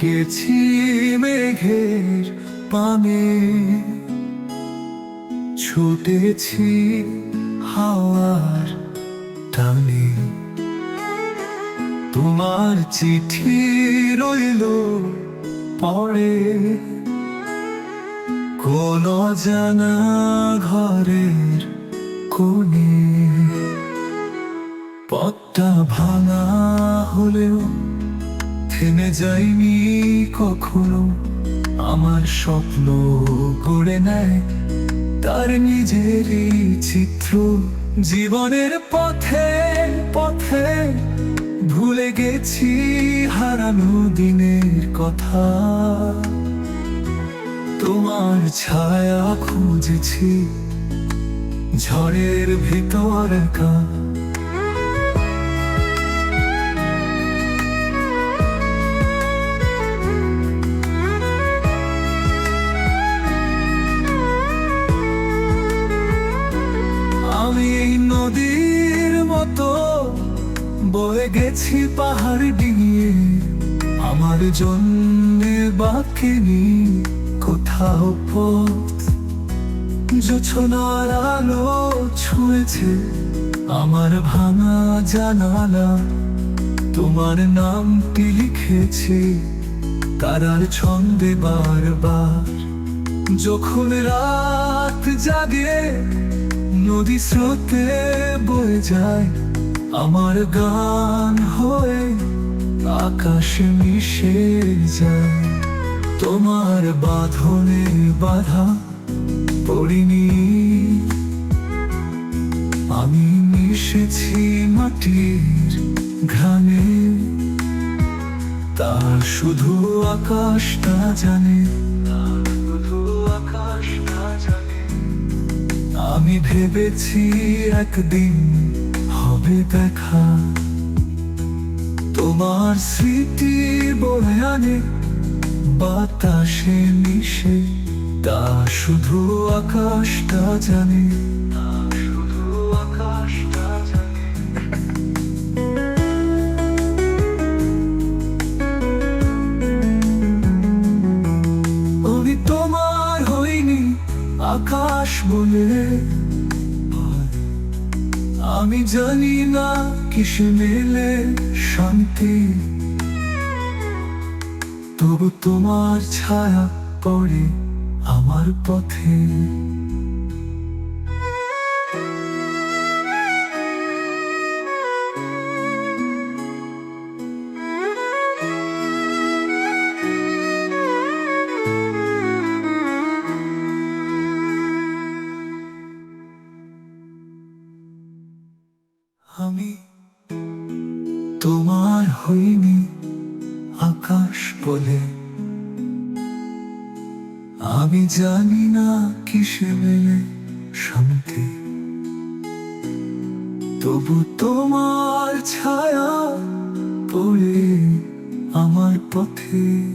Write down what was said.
গেছি মেঘের পানে। ছুটেছি হাওয়ার টানে। তোমার চিঠি রইল পড়ে কোন জানা ঘরের কোণে। পথটা ভাঙা হলেও থেমে যায়নি কখনো। আমার স্বপ্ন করে নেয় তার নিজেরই চিত্র। জীবনের পথে পথে ভুলে গেছি হারানো দিনের কথা। তোমার ছায়া খুঁজেছি ঝড়ের ভিতর একা। নদীর মতো বয়ে গেছি পাহাড় ডিঙিয়ে। আমার জন্য বাকিনি কোথাও পথ। জোছনার আলো ছুঁয়েছে আমার ভাঙা জানালা। তোমার নামটি লিখেছি তারার ছন্দে বারবার। যখন রাত জাগে নদী স্রোতে বয়ে যায়। আমার গান হয়ে আকাশে মিশে যায়। তোমার বাঁধনে বাধা পড়িনি। আমি মিশেছি মাটির ঘানে তা শুধু আকাশটা জানে। আমি ভেবেছি একদিন হবে দেখা। তোমার স্মৃতি বয়ে আনে, বাতাসে মিশে, তা শুধু আকাশটা জানে। বলে আমি জানি না কিসে মেলে শান্তি। তবু তোমার ছায়া পড়ে আমার পথে। আমি তোমার হইনি আকাশ বলে। আমি জানি না কিসে মেলে শান্তি। তবু তোমার ছায়া পড়ে আমার পথে।